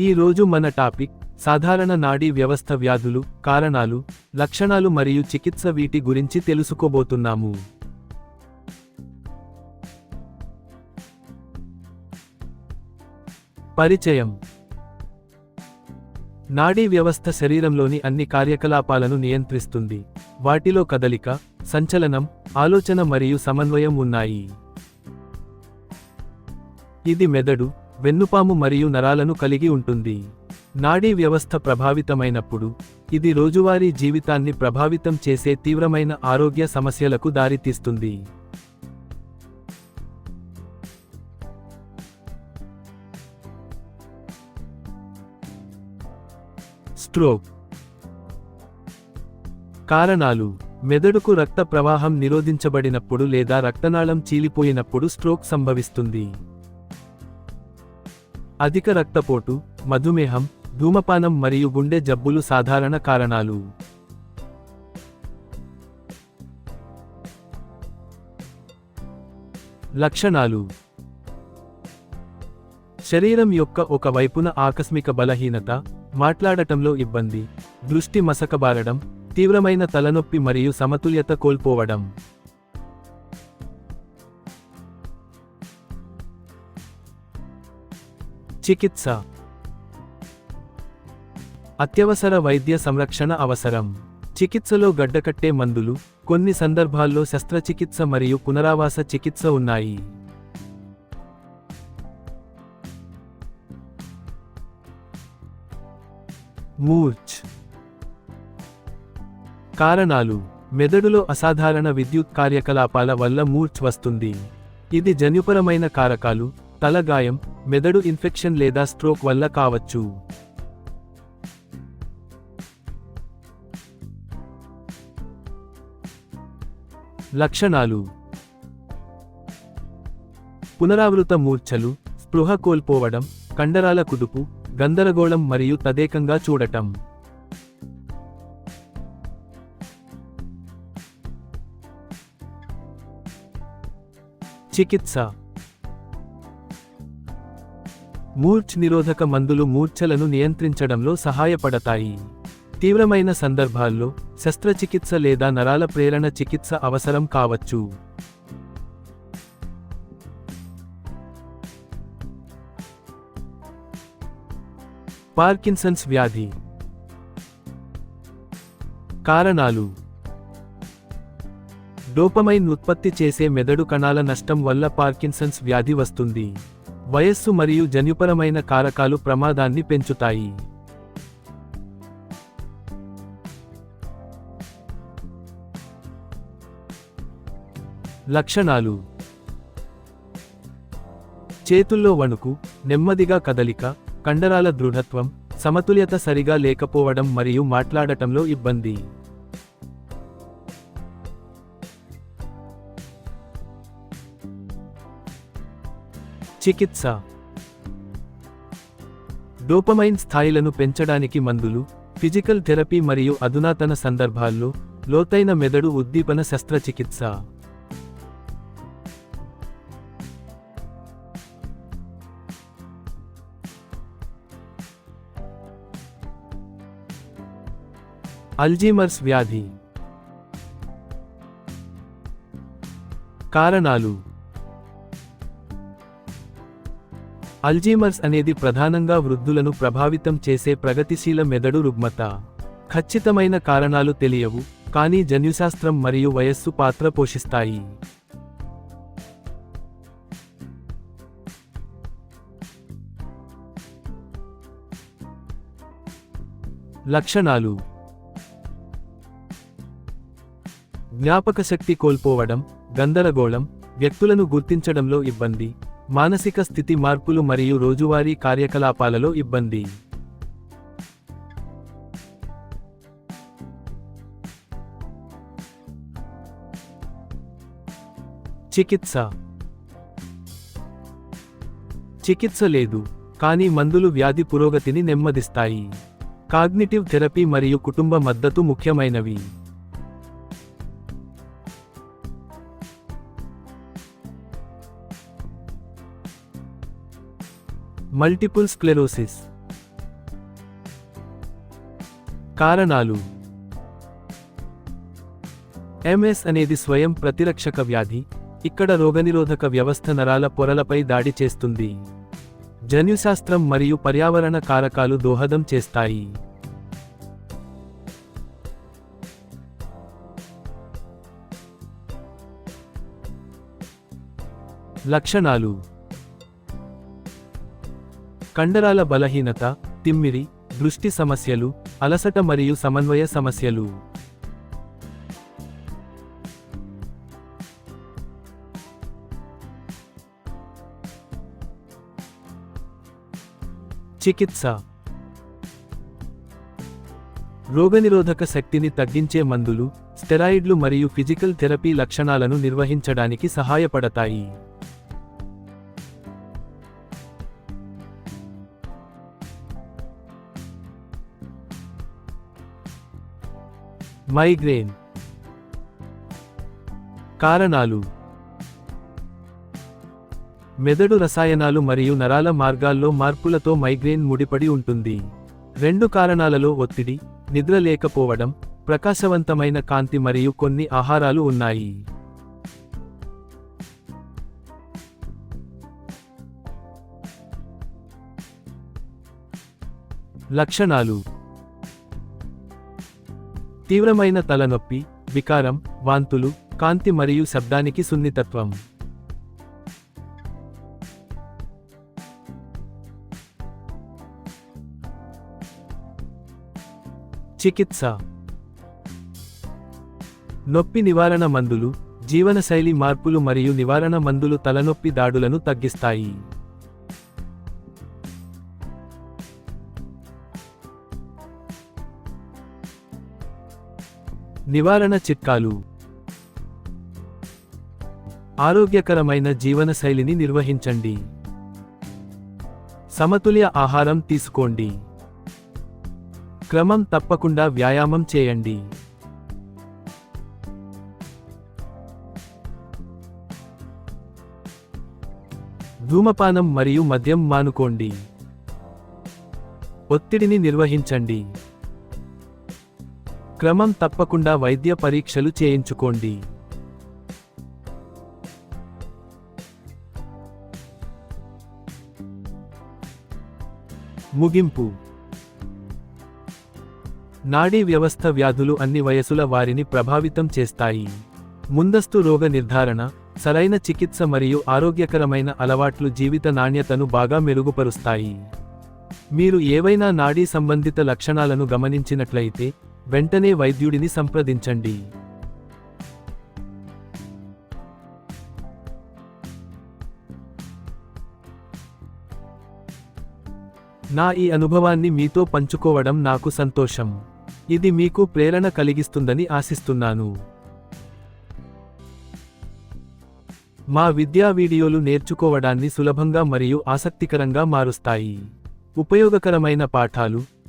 ఈ రోజు మన టాపిక్ సాధారణ నాడీ వ్యవస్థ వ్యాధులు కారణాలు లక్షణాలు మరియు చికిత్స వీటి గురించి తెలుసుకోబోతున్నాము. పరిచయం. నాడీ వ్యవస్థ శరీరంలోని అన్ని కార్యకలాపాలను నియంత్రిస్తుంది. వాటిలో కదలిక సంచలనం ఆలోచన మరియు సమన్వయం ఉన్నాయి. ఇది మెదడు వెన్నుపాము మరియు నరాలను కలిగి ఉంటుంది. నాడీ వ్యవస్థ ప్రభావితమైనప్పుడు ఇది రోజువారీ జీవితాన్ని ప్రభావితం చేసే తీవ్రమైన ఆరోగ్య సమస్యలకు దారితీస్తుంది. స్ట్రోక్ కారణాలు. మెదడుకు రక్త ప్రవాహం నిరోధించబడినప్పుడు లేదా రక్తనాళం చీలిపోయినప్పుడు స్ట్రోక్ సంభవిస్తుంది. అధిక రక్తపోటు మధుమేహం ధూమపానం మరియు గుండె జబ్బులు సాధారణ కారణాలు. లక్షణాలు. శరీరం యొక్క ఒక వైపున ఆకస్మిక బలహీనత మాట్లాడటంలో ఇబ్బంది దృష్టి మసకబారడం తీవ్రమైన తలనొప్పి మరియు సమతుల్యత కోల్పోవడం. చికిత్స. అత్యవసర వైద్య సంరక్షణ అవసరం. చికిత్సలో గడ్డకట్టే మందులు కొన్ని సందర్భాల్లో శస్త్రచికిత్స మరియు పునరావాస చికిత్స ఉన్నాయి. మూర్చ్ కారణాలు. మెదడులో అసాధారణ విద్యుత్ కార్యకలాపాల వల్ల మూర్చ్ వస్తుంది. ఇది జన్యుపరమైన కారకాలు తలగాయం మెదడు ఇన్ఫెక్షన్ లేదా స్ట్రోక్ వల్ల కావచ్చు. లక్షణాలు. పునరావృత మూర్ఛలు స్పృహ కోల్పోవడం కండరాల కుదుపు గందరగోళం మరియు తదేకంగా చూడటం. చికిత్స. మూర్ఛ్ నిరోధక మందులు మూర్ఛలను నియంత్రించడంలో సహాయపడతాయి. తీవ్రమైన సందర్భాల్లో శస్త్రచికిత్స లేదా నరాల ప్రేరణ చికిత్స అవసరం కావచ్చు. పార్కిన్సన్స్ వ్యాధి. కారణాలు. డోపమైన్ ఉత్పత్తి చేసే మెదడు కణాల నష్టం వల్ల పార్కిన్సన్స్ వ్యాధి వస్తుంది. వయస్సు మరియు జన్యుపరమైన కారకాలు ప్రమాదాన్ని పెంచుతాయి. లక్షణాలు. చేతుల్లో వణుకు నెమ్మదిగా కదలిక కండరాల దృఢత్వం సమతుల్యత సరిగా లేకపోవడం మరియు మాట్లాడటంలో ఇబ్బంది. చికిత్స. డోపమైన్ స్థాయిలను పెంచడానికి మందులు ఫిజికల్ థెరపీ మరియు అధునాతన సందర్భాల్లో లోతైన మెదడు ఉద్దీపన శస్త్రచికిత్స. అల్జీమర్స్ వ్యాధి. కారణాలు అల్జీమర్స్ అనేది ప్రధానంగా వృద్ధులను ప్రభావితం చేసే ప్రగతిశీల మెదడు రుగ్మత. ఖచ్చితమైన కారణాలు తెలియవు కానీ జన్యుశాస్త్రం మరియు వయస్సు పాత్ర పోషిస్తాయి. లక్షణాలు. జ్ఞాపకశక్తి కోల్పోవడం గందరగోళం వ్యక్తులను గుర్తించడంలో ఇబ్బంది. మానసిక స్థితి మార్పులు మరియు రోజువారీ కార్యకలాపాలలో ఇబ్బంది. చికిత్స. చికిత్స లేదు కానీ మందులు వ్యాధి పురోగతిని నెమ్మదిస్తాయి. కాగ్నిటివ్ థెరపీ మరియు కుటుంబ మద్దతు ముఖ్యమైనవి. Multiple sclerosis. కారణాలు. ఎంఎస్ అనేది స్వయం ప్రతిరక్షక వ్యాధి ఇక్కడ రోగనిరోధక వ్యవస్థ నరాల పొరలపై దాడి చేస్తుంది. జన్యుశాస్త్రం మరియు పర్యావరణ కారకాలు దోహదం చేస్తాయి. లక్షణాలు. కండరాల బలహీనత తిమ్మిరి దృష్టి సమస్యలు అలసట మరియు సమన్వయ సమస్యలు. చికిత్స. రోగనిరోధక శక్తిని తగ్గించే మందులు స్టెరాయిడ్లు మరియు ఫిజికల్ థెరపీ లక్షణాలను నిర్వహించడానికి సహాయపడతాయి. మైగ్రేన్. కారణాలు. మెదడు రసాయనాలు మరియు నరాల మార్గాల్లో మార్పులతో మైగ్రేన్ ముడిపడి ఉంటుంది. రెండు కారణాలలో ఒత్తిడి నిద్ర లేకపోవడం ప్రకాశవంతమైన కాంతి మరియు కొన్ని ఆహారాలు ఉన్నాయి. లక్షణాలు. తీవ్రమైన తలనొప్పి వికారం వాంతులు కాంతి మరియు శబ్దానికి సున్నితత్వం. చికిత్స. నొప్పి నివారణ మందులు జీవనశైలి మార్పులు మరియు నివారణ మందులు తలనొప్పి దాడులను తగ్గిస్తాయి. నివారణ చిట్కాలు. ఆరోగ్యకరమైన జీవనశైలిని నిర్వహించండి. సమతుల్య ఆహారం తీసుకోండి. క్రమం తప్పకుండా వ్యాయామం చేయండి. ధూమపానం మరియు మద్యం మానుకోండి. ఒత్తిడిని నిర్వహించండి. క్రమం తప్పకుండా వైద్య పరీక్షలు చేయించుకోండి. ముగింపు. నాడీ వ్యవస్థ వ్యాధులు అన్ని వయసుల వారిని ప్రభావితం చేస్తాయి. ముందస్తు రోగ నిర్ధారణ సరైన చికిత్స మరియు ఆరోగ్యకరమైన అలవాట్లు జీవిత నాణ్యతను బాగా మెరుగుపరుస్తాయి. మీరు ఏవైనా నాడీ సంబంధిత లక్షణాలను గమనించినట్లయితే వెంటనే వైద్యుడిని సంప్రదించండి. నా ఈ అనుభవాన్ని మీతో పంచుకోవడం నాకు సంతోషం. ఇది మీకు ప్రేరణ కలిగిస్తుందని ఆశిస్తున్నాను. మా విద్యా వీడియోలు నేర్చుకోవడాన్ని సులభంగా మరియు ఆసక్తికరంగా మారుస్తాయి. ఉపయోగకరమైన పాఠాలు